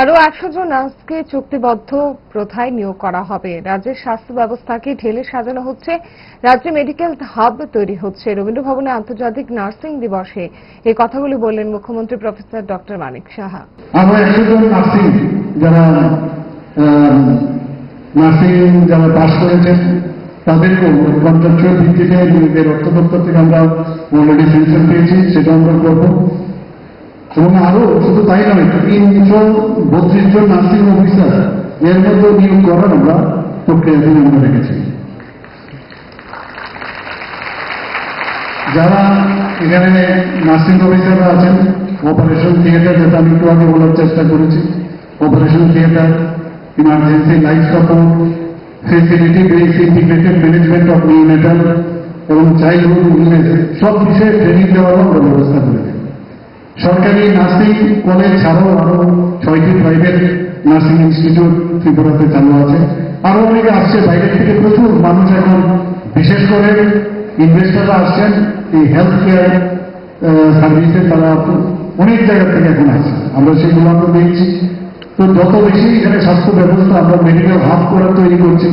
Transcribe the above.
আরও একশো জন নার্সকে চুক্তিবদ্ধ প্রথায় নিয়োগ করা হবে। রাজ্যের স্বাস্থ্য ব্যবস্থাকে ঢেলে সাজানো হচ্ছে। রাজ্যে মেডিকেল হাব তৈরি হচ্ছে। রবীন্দ্র ভবনে আন্তর্জাতিক নার্সিং দিবসে এই কথাগুলি বললেন মুখ্যমন্ত্রী প্রফেসর ডক্টর মানিক সাহা। আমরা একশো জন নার্সিং, যারা নার্সিং যারা পাশ করেছেন, তাদেরকেও কন্ট্রাকচুয়াল ভিত্তিতে দপ্তর থেকে আমরা অলরেডি পেয়েছি, সেটা আমরা করব। এবং আরও শুধু তাই নয় তিনশো বত্রিশ জন নার্সিং অফিসার এর মধ্যে নিয়োগ করার আমরা প্রক্রিয়াধীন আমরা রেখেছি যারা এখানে নার্সিং অফিসাররা আছেন অপারেশন থিয়েটার যেটা আমি একটু আগে বলার চেষ্টা করেছি operation theatre emergency life support facility base integrated management of neonatal এবং চাইল্ডহুড উইলনেস সব বিষয়ে ট্রেনিং দেওয়ারও আমরা ব্যবস্থা করেছি। সরকারি নার্সিং কলেজ ছাড়াও আরও ছয়টি প্রাইভেট নার্সিং ইনস্টিটিউট ত্রিপুরাতে চালু আছে। আরও অনেকে আসছে। বাইরে থেকে প্রচুর মানুষ এখন, বিশেষ করে ইনভেস্টাররা আসছেন। এই হেলথ কেয়ার সার্ভিসে তারা অনেক জায়গা থেকে এখন আসছে। আমরা সেগুলো আমরা দেখছি। তো যত বেশি এখানে স্বাস্থ্য ব্যবস্থা আমরা মেডিকেল হাব করা তৈরি করছি